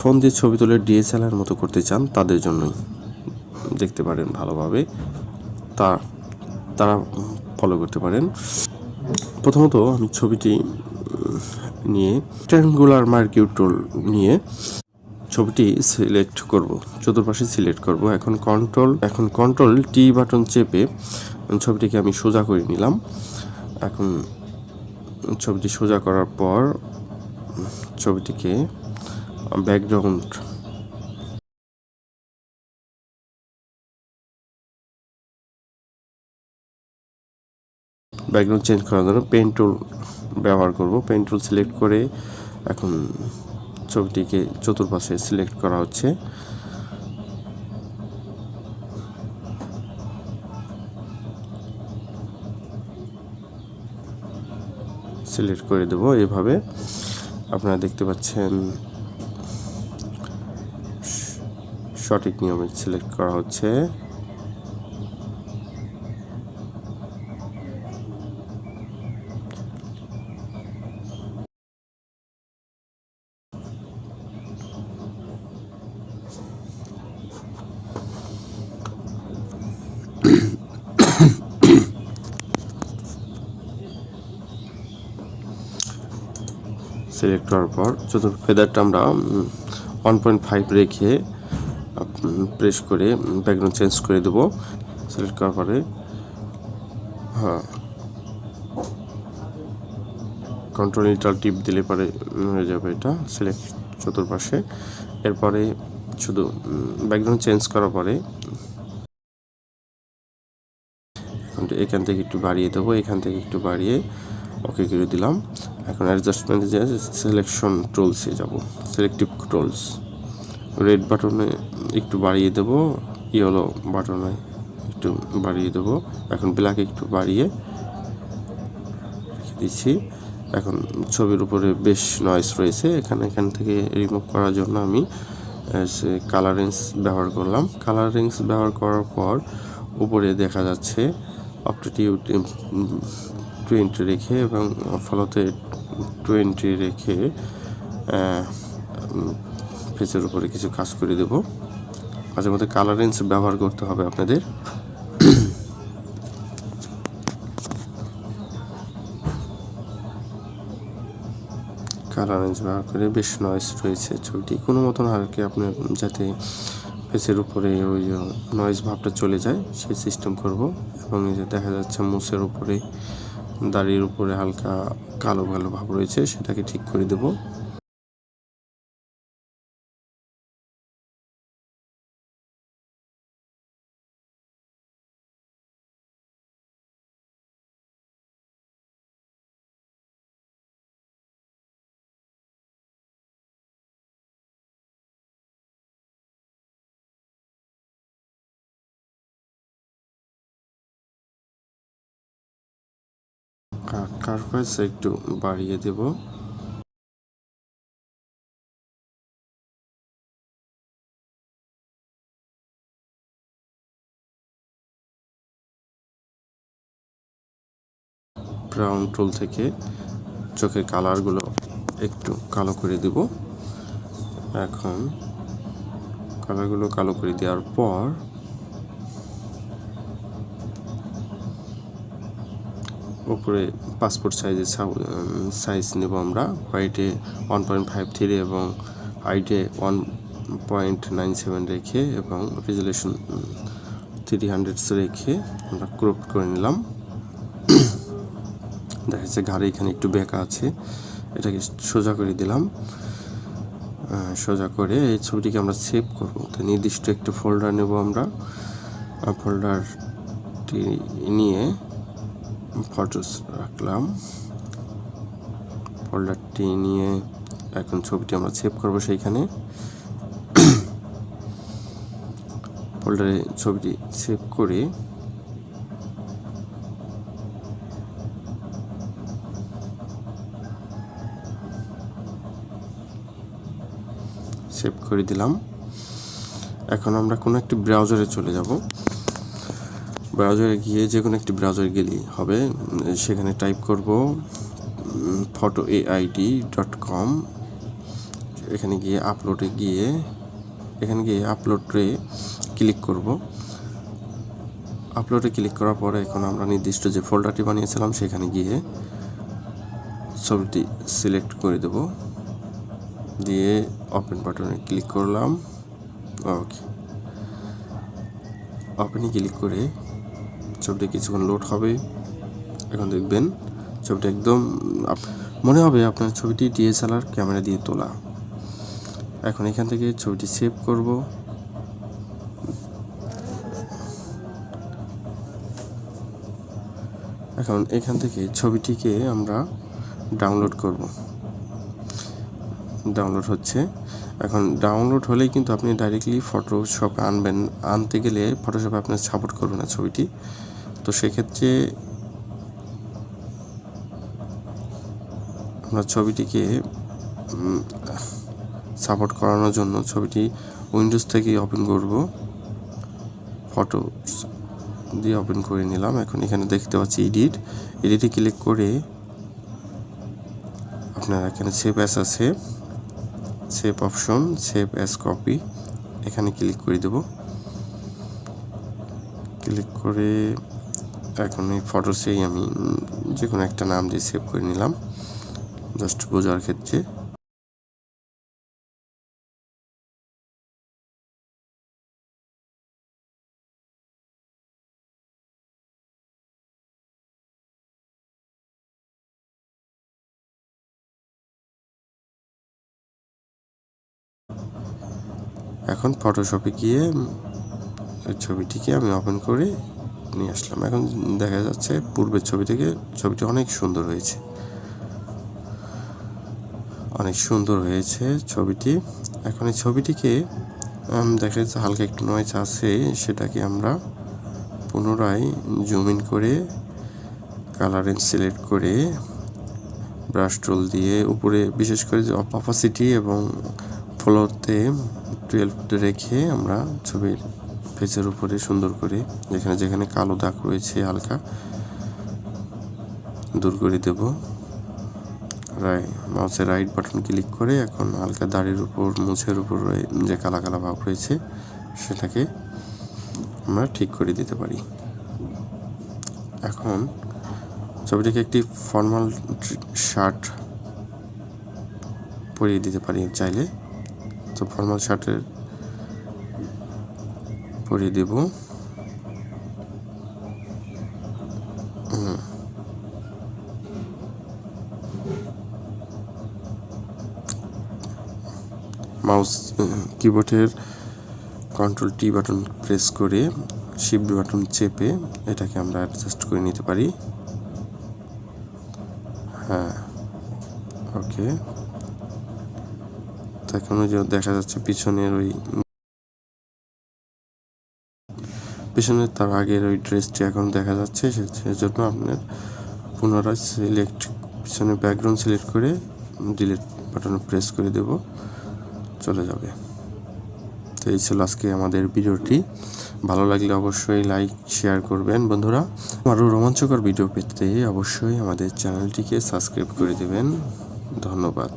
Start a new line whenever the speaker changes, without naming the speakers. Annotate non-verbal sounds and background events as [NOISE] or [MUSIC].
Phone দিয়ে ছবি তুলে ডিএসএলআর মতো করতে চান, তাদের জন্যই দেখতে পারেন ভালোভাবে। তা, তারা ফলো করতে পারেন। প্রথমত আমি ছবিটি নিয়ে ট্যাঙ্গুলার মার্কিউ টুল নিয়ে ছবিটি সিলেক্ট করব। চতুর্পাশে সিলেক্ট করব। এখন কন্ট্রোল এখন কন্ট্রোল টি বাটন চেপে ছবিটিকে আমি সোজা করে নিলাম। এখন ছবিটি সোজা করার পর ছবিটিকে ব্যাকগ্রাউন্ড ব্যাকগ্রাউন্ড চেঞ্জ করার জন্য পেন টুল ব্যবহার করব। পেন টুল সিলেক্ট করে এখন ছবিটিকে চতুর্পাশে সিলেক্ট করা হচ্ছে। সিলেক্ট করে দেব। এভাবে আপনারা দেখতে পাচ্ছেন সঠিক নিয়মে সিলেক্ট করা হচ্ছে। সিলেক্ট করার পর চতুর্থ ফেদারটা আমরা ওয়ান পয়েন্ট ফাইভ রেখে প্রেস করে ব্যাকগ্রাউন্ড চেঞ্জ করে দেবো। সিলেক্ট করার পরে হ্যাঁ। কন্ট্রোল ইন্টার টিপ দিলে পরে হয়ে যাবে এটা। সিলেক্ট চতুর্পাশে। এরপরে শুধু ব্যাকগ্রাউন্ড চেঞ্জ করার পরে, এখান থেকে একটু বাড়িয়ে দেবো। এখান থেকে একটু বাড়িয়ে ওকে করে দিলাম। এখন অ্যাডজাস্টমেন্টে যে সিলেকশন টুলসে যাব। সিলেক্টিভ টুলস রেড বাটনে একটু বাড়িয়ে দেবো ইয়েলো বাটনে একটু বাড়িয়ে দেবো। এখন ব্ল্যাক একটু বাড়িয়ে রেখে দিচ্ছি। এখন ছবির উপরে বেশ নয়েস রয়েছে, এখানে এখান থেকে রিমুভ করার জন্য আমি কালারিংস ব্যবহার করলাম। কালারিংস ব্যবহার করার পর উপরে দেখা যাচ্ছে অপটিটিউড টোয়েন্টি রেখে এবং ফলোতে টোয়েন্টি রেখে ফেসের উপরে কিছু কাজ করে দেব। মাঝে মধ্যে কালারিংস ব্যবহার করতে হবে আপনাদের। কালারেন্স ব্যবহার করে বেশ নয়েস রয়েছে ছবিটি। কোনো মতন আর কি আপনার যাতে ফেসের উপরে ওই নয়েজ ভাবটা চলে যায়, সেই সিস্টেম করব এবং এই যে দেখা যাচ্ছে মুসের উপরে, দাড়ির উপরে হালকা কালো কালো ভাব রয়েছে, সেটাকে ঠিক করে দেব। কার্ভাস একটু বাড়িয়ে দেব। ব্রাউন টুল থেকে চোখের কালারগুলো একটু কালো করে দেব। এখন কালারগুলো কালো করে দেওয়ার পর উপরে পাসপোর্ট সাইজের সাইজ নেব আমরা। হোয়াইটে ওয়ান পয়েন্ট ফাইভ থ্রি এবং হাইটে ওয়ান পয়েন্ট নাইন সেভেন রেখে এবং রেজুলেশন থ্রি হান্ড্রেডস রেখে আমরা ক্রপ করে নিলাম। [COUGHS] দেখা যাচ্ছে ঘাড়ে এখানে একটু বেঁকা আছে। এটাকে সোজা করে দিলাম। সোজা করে এই ছবিটিকে আমরা সেভ করব। তো নির্দিষ্ট একটি ফোল্ডার নেব আমরা। ফোল্ডারটি নিয়ে ফটোস রাখলাম। ফোল্ডারটি নিয়ে এখন ছবিটি আমরা সেভ করব সেইখানে। ফোল্ডারে ছবিটি সেভ করে সেভ করে দিলাম। এখন আমরা কোনো একটি ব্রাউজারে চলে যাব। ব্রাউজারে গিয়ে যে কোনো একটি ব্রাউজারে গেলেই হবে, সেখানে টাইপ করব ফটো এআইডি ডট কম এখানে গিয়ে আপলোডে গিয়ে, এখানে গিয়ে আপলোডে ক্লিক করব। আপলোডে ক্লিক করার পরে এখন আমরা নির্দিষ্ট যে ফোল্ডারটি বানিয়েছিলাম, সেখানে গিয়ে ছবিটি সিলেক্ট করে দেব। দিয়ে ওপেন বাটনে ক্লিক করলাম ওকে ওপেনে ক্লিক করে ছবিটা কিছুক্ষণ লোড হবে এখন দেখবেন ছবিটা একদম মনে হবে আপনার ছবিটি ডিএসএলআর ক্যামেরা দিয়ে তোলা। এখন এখান থেকে ছবিটি সেভ করব। এখন এখান থেকে ছবিটিকে আমরা ডাউনলোড করব। ডাউনলোড হচ্ছে। এখন ডাউনলোড হলেই কিন্তু আপনি ডাইরেক্টলি ফটোশপে আনবেন। আনতে গেলে ফটোশপে আপনার সাপোর্ট করবে না ছবিটি। তো সেক্ষেত্রে আমরা ছবিটিকে সাপোর্ট করানোর জন্য ছবিটি উইন্ডোজ থেকেই ওপেন করব। ফটো দিয়ে ওপেন করে নিলাম। এখন এখানে দেখতে পাচ্ছি এডিট এডিটে ক্লিক করে আপনার এখানে সেভ অ্যাস আছে। Save option save as copy এখানে ক্লিক করে দেব। ক্লিক করে এখন এই ফটোসেই আমি যে কোনো একটা নাম দিয়ে সেভ করে নিলাম জাস্ট বোঝার ক্ষেত্রে। এখন ফটোশপে গিয়ে ছবিটিকে আমি ওপেন করে নিয়ে আসলাম। এখন দেখা যাচ্ছে পূর্বের ছবি থেকে ছবিটি অনেক সুন্দর হয়েছে। অনেক সুন্দর হয়েছে ছবিটি। এখন এই ছবিটিকে দেখা যাচ্ছে হালকা একটু নয়েজ আছে, সেটাকে আমরা পুনরায় জুম ইন করে কালারিং সিলেক্ট করে ব্রাশ টুল দিয়ে উপরে, বিশেষ করে যে অপাসিটি এবং ফ্লোরতে টুয়েলভ রেখে আমরা ছবির ফেসের উপরে সুন্দর করে, যেখানে যেখানে কালো দাগ রয়েছে হালকা, দূর করে দেব। রাই মাউসের রাইট বাটন ক্লিক করে এখন হালকা দাড়ির উপর, মুছের উপর যে কালা কালা ভাব রয়েছে, সেটাকে আমরা ঠিক করে দিতে পারি। এখন ছবিটিকে একটি ফর্মাল শার্ট পরিয়ে দিতে পারি চাইলে। তো ফর্মাল শার্টের পরিয়ে দেব। মাউস কিবোর্ডের কন্ট্রোল টি বাটন প্রেস করে শিফট বাটন চেপে এটাকে আমরা অ্যাডজাস্ট করে নিতে পারি। হ্যাঁ ওকে তো এখন ওই যে দেখা যাচ্ছে পিছনের ওই পিছনের তার আগের ওই ড্রেসটি এখন দেখা যাচ্ছে সেজন্য আপনার পুনরায় সিলেক্ট পিছনে ব্যাকগ্রাউন্ড সিলেক্ট করে ডিলিট বাটনে প্রেস করে দেব, চলে যাবে। তো এই ছিল আজকে আমাদের ভিডিওটি। ভালো লাগলে অবশ্যই লাইক শেয়ার করবেন বন্ধুরা। আরও রোমাঞ্চকর ভিডিও পেতে অবশ্যই আমাদের চ্যানেলটিকে সাবস্ক্রাইব করে দেবেন। ধন্যবাদ।